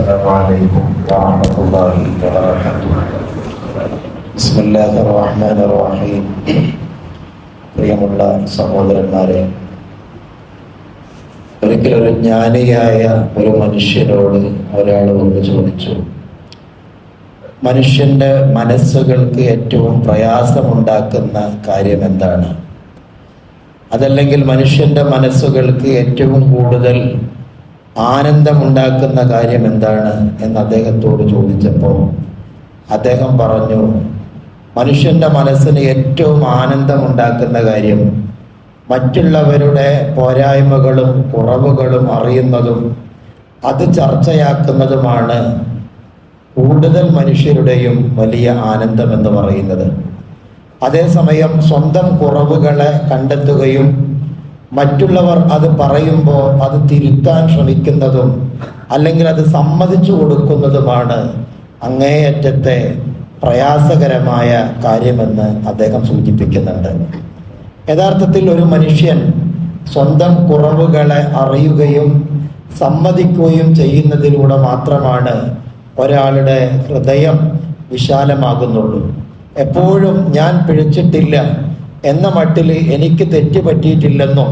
السلام عليكم ورحمة الله وبركاته بسم الله الرحمن الرحيم പ്രിയമുള്ള സഹോദരന്മാരെ ഒരിക്കലൊരു ജ്ഞാനിയായ ഒരു മനുഷ്യനോട് ഒരാൾ വന്ന് ചോദിച്ചു മനുഷ്യന്റെ മനസ്സുകൾക്ക് ഏറ്റവും പ്രയാസമുണ്ടാക്കുന്ന കാര്യം എന്താണ് അതല്ലെങ്കിൽ മനുഷ്യന്റെ മനസ്സുകൾക്ക് ഏറ്റവും കൂടുതൽ ആനന്ദമുണ്ടാക്കുന്ന കാര്യം എന്താണ് എന്ന് അദ്ദേഹത്തോട് ചോദിച്ചപ്പോൾ അദ്ദേഹം പറഞ്ഞു മനുഷ്യന്റെ മനസ്സിന് ഏറ്റവും ആനന്ദമുണ്ടാക്കുന്ന കാര്യം മറ്റുള്ളവരുടെ പോരായ്മകളും കുറവുകളും അറിയുന്നതും അത് ചർച്ചയാക്കുന്നതുമാണ് കൂടുതൽ മനുഷ്യരുടെയും വലിയ ആനന്ദം എന്ന് പറയുന്നത്. അതേസമയം സ്വന്തം കുറവുകളെ കണ്ടെത്തുകയും മറ്റുള്ളവർ അത് പറയുമ്പോൾ അത് തിരുത്താൻ ശ്രമിക്കുന്നതും അല്ലെങ്കിൽ അത് സമ്മതിച്ചു കൊടുക്കുന്നതുമാണ് അങ്ങേയറ്റത്തെ പ്രയാസകരമായ കാര്യമെന്ന് അദ്ദേഹം സൂചിപ്പിക്കുന്നുണ്ട്. യഥാർത്ഥത്തിൽ ഒരു മനുഷ്യൻ സ്വന്തം കുറവുകളെ അറിയുകയും സമ്മതിക്കുകയും ചെയ്യുന്നതിലൂടെ മാത്രമാണ് ഒരാളുടെ ഹൃദയം വിശാലമാകുന്നുള്ളൂ. എപ്പോഴും ഞാൻ പിഴച്ചിട്ടില്ല എന്ന മട്ടിൽ എനിക്ക് തെറ്റ് പറ്റിയിട്ടില്ലെന്നോ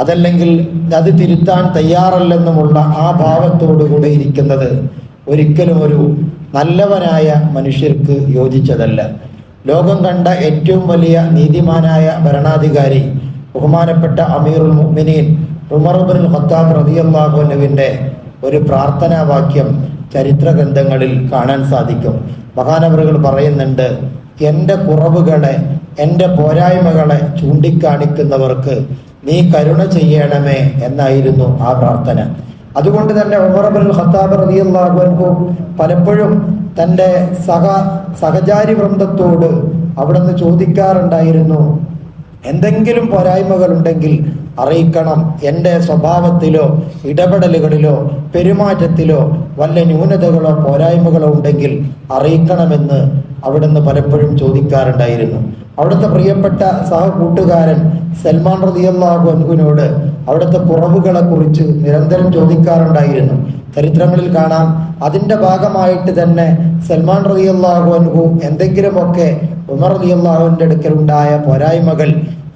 അതല്ലെങ്കിൽ അത് തിരുത്താൻ തയ്യാറല്ലെന്നുമുള്ള ആ ഭാവത്തോടുകൂടെ ഇരിക്കുന്നത് ഒരിക്കലും ഒരു നല്ലവനായ മനുഷ്യർക്ക് യോജിച്ചതല്ല. ലോകം കണ്ട ഏറ്റവും വലിയ നീതിമാനായ ഭരണാധികാരി ബഹുമാനപ്പെട്ട അമീറുൽ മുഅ്മിനീൻ ഉമർബുൽ ഖത്താബ് റതിയല്ലാഹുവിന്റെ ഒരു പ്രാർത്ഥനാ വാക്യം ചരിത്ര ഗ്രന്ഥങ്ങളിൽ കാണാൻ സാധിക്കും. മഹാനവറുകൾ പറയുന്നുണ്ട് എന്റെ കുറവുകളെ എന്റെ പോരായ്മകളെ ചൂണ്ടിക്കാണിക്കുന്നവർക്ക് നീ കരുണ ചെയ്യണമേ എന്നായിരുന്നു ആ പ്രാർത്ഥന. അതുകൊണ്ട് തന്നെ ഉമർബുൽ ഖത്താബ് റളിയല്ലാഹു അൻഹു പലപ്പോഴും തന്റെ സഹ സഹചാരി വൃന്ദത്തോട് അവിടുന്ന് ചോദിക്കാറുണ്ടായിരുന്നു എന്തെങ്കിലും പോരായ്മകൾ ഉണ്ടെങ്കിൽ അറിയിക്കണം. എന്റെ സ്വഭാവത്തിലോ ഇടപെടലുകളിലോ പെരുമാറ്റത്തിലോ വല്ല ന്യൂനതകളോ പോരായ്മകളോ ഉണ്ടെങ്കിൽ അറിയിക്കണമെന്ന് അവിടുന്ന് പലപ്പോഴും ചോദിക്കാറുണ്ടായിരുന്നു. അവിടുത്തെ പ്രിയപ്പെട്ട സഹകൂട്ടുകാരൻ സൽമാൻ റതിയല്ലാഹു അൻഹുവിനോട് അവിടുത്തെ കുറവുകളെ കുറിച്ച് നിരന്തരം ചോദിക്കാറുണ്ടായിരുന്നു. ചരിത്രങ്ങളിൽ കാണാം. അതിന്റെ ഭാഗമായിട്ട് തന്നെ സൽമാൻ റതിയല്ലാഹു അൻഹു എന്തെങ്കിലുമൊക്കെ ഉമർ റതിയല്ലാഹുവിന്റെ അടുക്കലുണ്ടായ പോരായ്മകൾ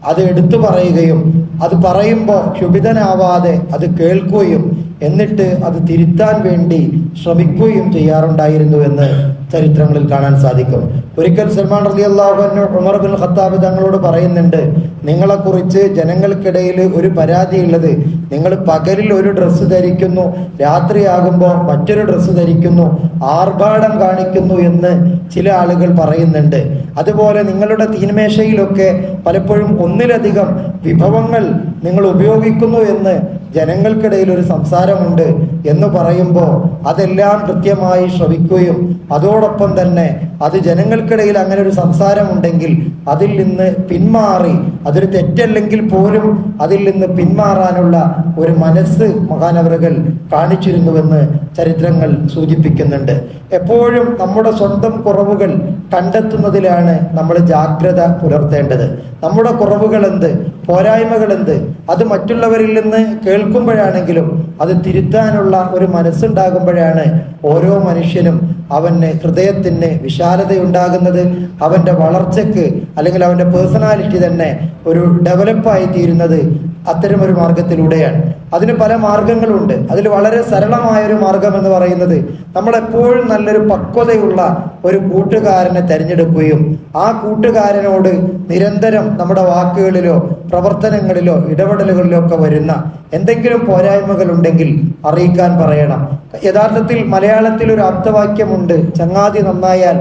അത് എടുത്തു പറയുകയും അത് പറയുമ്പോൾ ക്ഷുഭിതനാവാതെ അത് കേൾക്കുകയും എന്നിട്ട് അത് തിരുത്താൻ വേണ്ടി ശ്രമിക്കുകയും ചെയ്യാറുണ്ടായിരുന്നു എന്ന് ചരിത്രങ്ങളിൽ കാണാൻ സാധിക്കും. ഒരിക്കൽ സൽമാൻ റലി അള്ളാഹു ഉമർ ബിൻ ഖത്താബ് തങ്ങളോട് പറയുന്നുണ്ട് നിങ്ങളെക്കുറിച്ച് ജനങ്ങൾക്കിടയിൽ ഒരു പരാതിയുള്ളത് നിങ്ങൾ പകലിൽ ഒരു ഡ്രസ്സ് ധരിക്കുന്നു രാത്രിയാകുമ്പോൾ മറ്റൊരു ഡ്രസ്സ് ധരിക്കുന്നു ആർഭാടം കാണിക്കുന്നു എന്ന് ചില ആളുകൾ പറയുന്നുണ്ട്. അതുപോലെ നിങ്ങളുടെ തീന്മേശയിലൊക്കെ പലപ്പോഴും ഒന്നിലധികം വിഭവങ്ങൾ നിങ്ങൾ ഉപയോഗിക്കുന്നു എന്ന് ജനങ്ങൾക്കിടയിൽ ഒരു സംസാരമുണ്ട് എന്ന് പറയുമ്പോൾ അതെല്ലാം കൃത്യമായി ശ്രവിക്കുകയും അതോടൊപ്പം തന്നെ അത് ജനങ്ങൾക്കിടയിൽ അങ്ങനെ ഒരു സംസാരമുണ്ടെങ്കിൽ അതിൽ നിന്ന് പിന്മാറി അതൊരു തെറ്റല്ലെങ്കിൽ പോലും അതിൽ നിന്ന് പിന്മാറാനുള്ള ഒരു മനസ്സ് മഹാനവറുകൾ കാണിച്ചിരുന്നുവെന്ന് ചരിത്രങ്ങൾ സൂചിപ്പിക്കുന്നുണ്ട്. എപ്പോഴും നമ്മുടെ സ്വന്തം കുറവുകൾ കണ്ടെത്തുന്നതിലാണ് നമ്മൾ ജാഗ്രത പുലർത്തേണ്ടത്. നമ്മുടെ കുറവുകൾ എന്ത് പോരായ്മകൾ എന്ത് അത് മറ്റുള്ളവരിൽ നിന്ന് കേൾക്കുമ്പോഴാണെങ്കിലും അത് തിരുത്താനുള്ള ഒരു മനസ്സുണ്ടാകുമ്പോഴാണ് ഓരോ മനുഷ്യനും അവന് ഹൃദയത്തിന് വിശാലതയുണ്ടാകുന്നത് അവന്റെ വളർച്ചയ്ക്ക് അല്ലെങ്കിൽ അവന്റെ പേഴ്സണാലിറ്റി തന്നെ ഒരു ഡെവലപ്പായി തീരുന്നത് അത്തരമൊരു മാർഗത്തിലൂടെയാണ് അതിന് പല മാർഗങ്ങളുണ്ട് അതിൽ വളരെ സരളമായൊരു മാർഗം എന്ന് പറയുന്നത് നമ്മളെപ്പോഴും നല്ലൊരു പക്വതയുള്ള ഒരു കൂട്ടുകാരനെ തിരഞ്ഞെടുക്കുകയും ആ കൂട്ടുകാരനോട് നിരന്തരം നമ്മുടെ വാക്കുകളിലോ പ്രവർത്തനങ്ങളിലോ ഇടപെടലുകളിലോ ഒക്കെ വരുന്ന എന്തെങ്കിലും പോരായ്മകൾ ഉണ്ടെങ്കിൽ അറിയിക്കാൻ പറയണം. യഥാർത്ഥത്തിൽ മലയാളത്തിൽ ഒരു അർത്ഥവാക്യമുണ്ട് ചങ്ങാതി നന്നായാൽ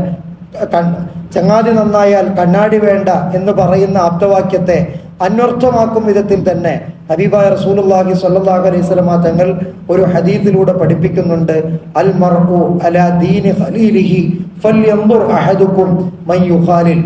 ചങ്ങാതി നന്നായാൽ കണ്ണാടി വേണ്ട എന്ന് പറയുന്ന ആപ്തവാക്യത്തെ അന്വർത്ഥമാക്കും വിധത്തിൽ തന്നെ ഹബീബായ റസൂലുള്ളാഹി സ്വല്ലല്ലാഹു അലൈഹി തങ്ങൾ ഒരു ഹദീസിലൂടെ പഠിപ്പിക്കുന്നുണ്ട് അൽ മർഉ അലാ ദീനി ഖലീലിഹി അഹദുക്കും മൻ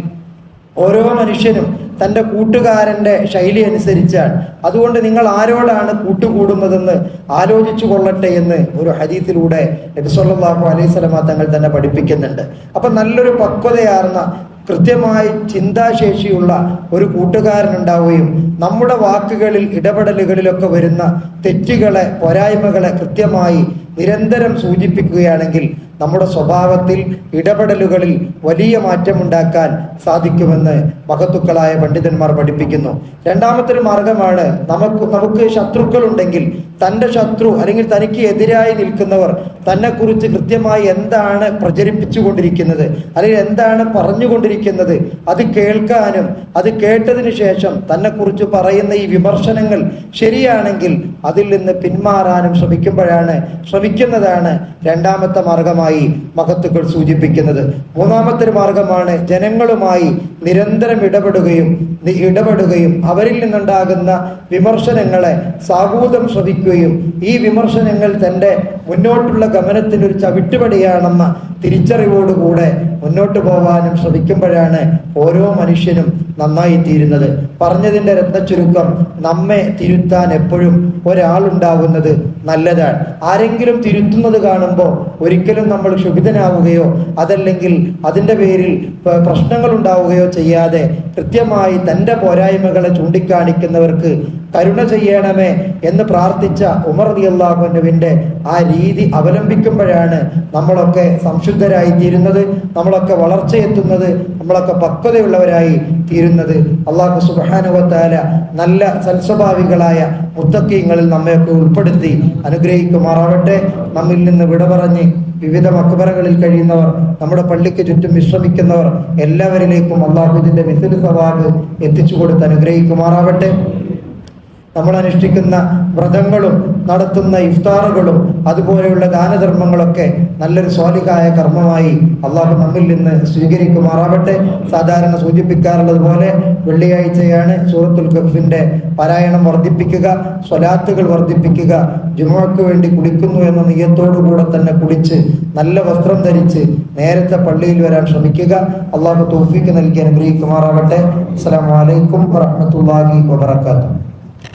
ഓരോ മനുഷ്യനും തന്റെ കൂട്ടുകാരന്റെ ശൈലി അനുസരിച്ചാണ്. അതുകൊണ്ട് നിങ്ങൾ ആരോടാണ് കൂട്ടുകൂടുന്നതെന്ന് ആലോചിച്ചു കൊള്ളട്ടെ എന്ന് ഒരു ഹരീത്തിലൂടെ നബിസ്വല്ലാഹു അലൈഹി സ്വലമ തങ്ങൾ തന്നെ പഠിപ്പിക്കുന്നുണ്ട്. അപ്പം നല്ലൊരു പക്വതയാർന്ന കൃത്യമായി ചിന്താശേഷിയുള്ള ഒരു കൂട്ടുകാരനുണ്ടാവുകയും നമ്മുടെ വാക്കുകളിൽ ഇടപെടലുകളിലൊക്കെ വരുന്ന തെറ്റുകളെ പോരായ്മകളെ കൃത്യമായി നിരന്തരം സൂചിപ്പിക്കുകയാണെങ്കിൽ നമ്മുടെ സ്വഭാവത്തിൽ ഇടപെടലുകളിൽ വലിയ മാറ്റമുണ്ടാക്കാൻ സാധിക്കുമെന്ന് മഹത്തുക്കളായ പണ്ഡിതന്മാർ പഠിപ്പിക്കുന്നു. രണ്ടാമത്തെ ഒരു മാർഗമാണ് നമുക്ക് നമുക്ക് ശത്രുക്കളുണ്ടെങ്കിൽ തന്റെ ശത്രു അല്ലെങ്കിൽ തനിക്ക് എതിരായി നിൽക്കുന്നവർ തന്നെക്കുറിച്ച് കൃത്യമായി എന്താണ് പ്രചരിപ്പിച്ചുകൊണ്ടിരിക്കുന്നത് അല്ലെങ്കിൽ എന്താണ് പറഞ്ഞുകൊണ്ടിരിക്കുന്നത് അത് കേൾക്കാനും അത് കേട്ടതിന് ശേഷം തന്നെക്കുറിച്ച് പറയുന്ന ഈ വിമർശനങ്ങൾ ശരിയാണെങ്കിൽ അതിൽ നിന്ന് പിന്മാറാനും ശ്രമിക്കുമ്പോഴാണ് ശ്രമിക്കുന്നതാണ് രണ്ടാമത്തെ മാർഗമായി മഹത്തുക്കൾ സൂചിപ്പിക്കുന്നത്. മൂന്നാമത്തെ മാർഗമാണ് ജനങ്ങളുമായി നിരന്തരം ഇടപെടുകയും ഇടപെടുകയും അവരിൽ നിന്നുണ്ടാകുന്ന വിമർശനങ്ങളെ സാഹൂതം ശ്രവിക്കുകയും ഈ വിമർശനങ്ങൾ തന്റെ മുന്നോട്ടുള്ള ഗമനത്തിന് ഒരു ചവിട്ടുപടിയാണെന്ന തിരിച്ചറിവോടുകൂടെ മുന്നോട്ട് പോകാനും ശ്രമിക്കുമ്പോഴാണ് ഓരോ മനുഷ്യനും നന്നായി തീരുന്നത് പറഞ്ഞതിന്റെ രത്നച്ചുരുക്കം നമ്മെ തിരുത്താൻ എപ്പോഴും ഒരാളുണ്ടാകുന്നത് നല്ലതാണ്. ആരെങ്കിലും തിരുത്തുന്നത് കാണുമ്പോൾ ഒരിക്കലും നമ്മൾ ക്ഷുഭിതനാവുകയോ അതല്ലെങ്കിൽ അതിന്റെ പേരിൽ പ്രശ്നങ്ങൾ ഉണ്ടാവുകയോ ചെയ്യാതെ കൃത്യമായി തന്റെ പോരായ്മകളെ ചൂണ്ടിക്കാണിക്കുന്നവർക്ക് കരുണ ചെയ്യണമേ എന്ന് പ്രാർത്ഥിച്ച ഉമർ ദിയല്ലാഹുനുവിന്റെ ആ രീതി അവലംബിക്കുമ്പോഴാണ് നമ്മളൊക്കെ സംശുദ്ധരായി തീരുന്നത് നമ്മളൊക്കെ വളർച്ചയെത്തുന്നത് നമ്മളൊക്കെ പക്വതയുള്ളവരായി തീരുന്നത്. അള്ളാഹു സുബാനുവത്താല നല്ല സൽസ്വഭാവികളായ മുത്തക്കീങ്ങളിൽ നമ്മയൊക്കെ ഉൾപ്പെടുത്തി അനുഗ്രഹിക്കുമാറാവട്ടെ. നമ്മിൽ നിന്ന് വിട പറഞ്ഞ് വിവിധ മക്ബറകളിൽ കഴിയുന്നവർ നമ്മുടെ പള്ളിക്ക് ചുറ്റും വിശ്രമിക്കുന്നവർ എല്ലാവരിലേക്കും അള്ളാഹുദിന്റെ മിസിൽ സവാബ് എത്തിച്ചു കൊടുത്ത് അനുഗ്രഹിക്കുമാറാവട്ടെ നമ്മൾ അനുഷ്ഠിക്കുന്ന വ്രതങ്ങളും നടത്തുന്ന ഇഫ്താറുകളും അതുപോലെയുള്ള ദാനധർമ്മങ്ങളൊക്കെ നല്ലൊരു സ്വാലികായ കർമ്മമായി അള്ളാഹു നമ്മിൽ നിന്ന് സ്വീകരിക്കുമാറാവട്ടെ. സാധാരണ സൂചിപ്പിക്കാറുള്ളത് പോലെ വെള്ളിയാഴ്ചയാണ് സൂറത്തുൽ ഗഫിന്റെ പാരായണം വർദ്ധിപ്പിക്കുക സ്വലാത്തുകൾ വർദ്ധിപ്പിക്കുക ജുമുഅക്ക് വേണ്ടി കുടിക്കുന്നു എന്ന നിയത്തോടുകൂടെ തന്നെ കുടിച്ച് നല്ല വസ്ത്രം ധരിച്ച് നേരത്തെ പള്ളിയിൽ വരാൻ ശ്രമിക്കുക. അള്ളാഹു തോഫിക്ക് നൽകി അനുഗ്രഹിക്കുമാറാവട്ടെ. അസ്സലാമു അലൈക്കും വറഹ്മത്തുള്ളാഹി വബറകാതുഹു.